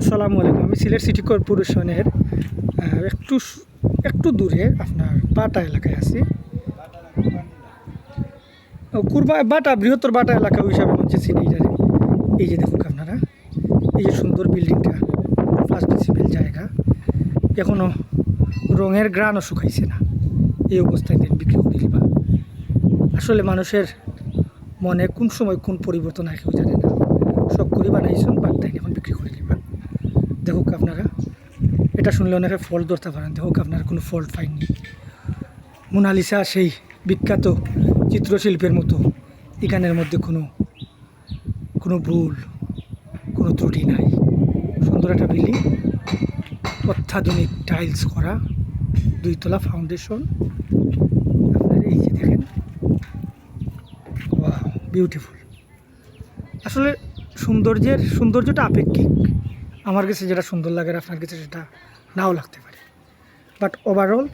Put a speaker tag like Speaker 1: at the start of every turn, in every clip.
Speaker 1: আসসালামু আলাইকুম। আমি সিলেট সিটি কর্পোরেশনের একটু একটু দূরে আপনার বাটা এলাকায় আছি। কুরবা, বাটা, বৃহত্তর বাটা এলাকা হিসাবে মানুষের চিনি এই যে দেখুন আপনারা, এই যে সুন্দর বিল্ডিংটা ফার্স্ট সিভিল জায়গা এখনও রঙের গ্রানও শুকাইছে না। এই অবস্থায় দেন বিক্রি করে দিবা। আসলে মানুষের মনে কোন সময় কোন পরিবর্তন কেউ জানে না। সব করে বানাইছেন বার্তাই এখন বিক্রি করে দেখুক আপনারা। এটা শুনলে অনেকে ফল্ট ধরতে পারেন দেখুক আপনারা কোনো ফল্ট পাইনি মোনালিসা সেই বিখ্যাত চিত্রশিল্পের মতো, এখানের মধ্যে কোনো কোনো ভুল, কোনো ত্রুটি নাই। সুন্দর একটা বিল্ডিং অত্যাধুনিক টাইলস করা, দুইতলা ফাউন্ডেশন আপনার এই যে দেখেন বিউটিফুল আসলে সৌন্দর্যের, সৌন্দর্যটা আপেক্ষিক। আমার কাছে যেটা সুন্দর লাগে আপনার কাছে সেটা নাও লাগতে পারে। বাট ওভারঅল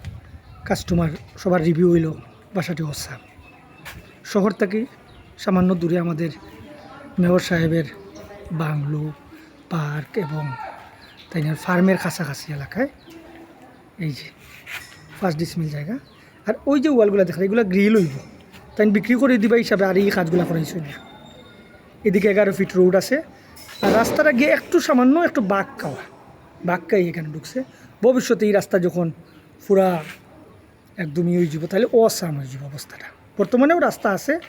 Speaker 1: কাস্টমার সবার রিভিউ হইল বাসাটি অসাম। শহর থেকে সামান্য দূরে আমাদের মেয়র সাহেবের বাংলো, পার্ক এবং তাই ফার্মের কাছাকাছি এলাকায়। এই যে ফার্স্ট ডিসমিল জায়গা। আর ওই যে ওয়ালগুলো দেখা এগুলো গ্রিল হইব। তাই বিক্রি করে দিবা হিসাবে আর এই কাজগুলো করাইছো না। এদিকে এগারো ফিট রোড আছে। রাস্তাটা গিয়ে একটু সামান্য একটু বাঘ খাওয়া। বাঘ খাই এখানে ঢুকছে। ভবিষ্যতে এই রাস্তা যখন পুরা একদমই হয়ে যাব, তাহলে অসাম অবস্থাটা। বর্তমানেও রাস্তা আছে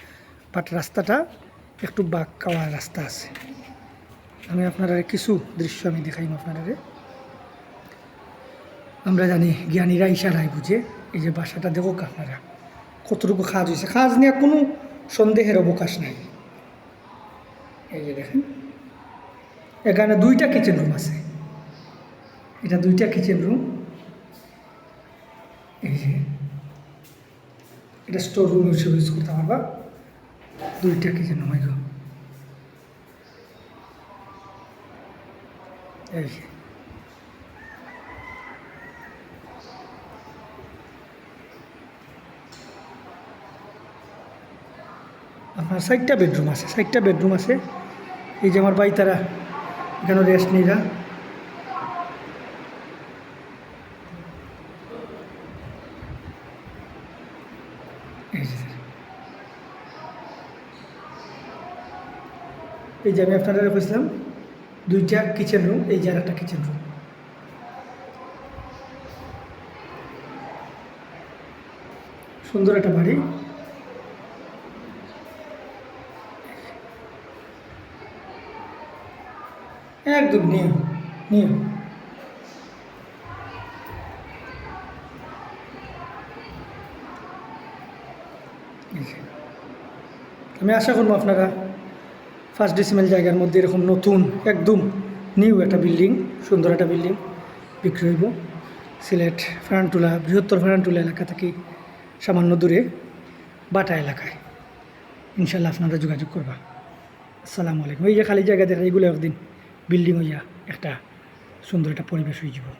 Speaker 1: বাট রাস্তাটা একটু বাঘ খাওয়ার রাস্তা আছে। আমি আপনারা কিছু দৃশ্য আমি দেখাইম আপনারা আমরা জানি জ্ঞানীরা ইশারায় বুঝে, এই যে বাসাটা দেখো আপনারা, কতটুকু কাজ হয়েছে। কাজ নিয়ে কোনো সন্দেহের অবকাশ নাই। এই যে দেখেন। এখানে দুইটা কিচেন রুম আছে। এটা দুইটা কিচেন রুম এই যে, এটা স্টোর রুম হিসেবে ইউজ করতে পারবা। দুইটা কিচেন রুম এগুলো এই যে। আপনার ষাটটা বেডরুম আছে ষাটটা বেডরুম আছে। এই যে আমার ভাই তারা এখানে রেস্ট এই যে এই যে আমি আপনারা রেখেছিলাম দুইটা কিচেন রুম এই যে একটা কিচেন রুম সুন্দর একটা বাড়ি। একদম নিয়ম নিয়ম এই যে। আমি আশা করব আপনারা ফার্স্ট ডিসিমেল জায়গার মধ্যে এরকম নতুন, একদম নিউ একটা বিল্ডিং সুন্দর একটা বিল্ডিং বিক্রি হইব। সিলেট ফেরানটুলা বৃহত্তর ফেরানটুলা এলাকা থেকে সামান্য দূরে বাটা এলাকায়। ইনশাল্লাহ আপনারা যোগাযোগ করবা। আসসালামু আলাইকুম। এই যে খালি জায়গা দেখা, এগুলো একদিন বিল্ডিং হইয়া একটা সুন্দর একটা পরিবেশ হয়ে যাব।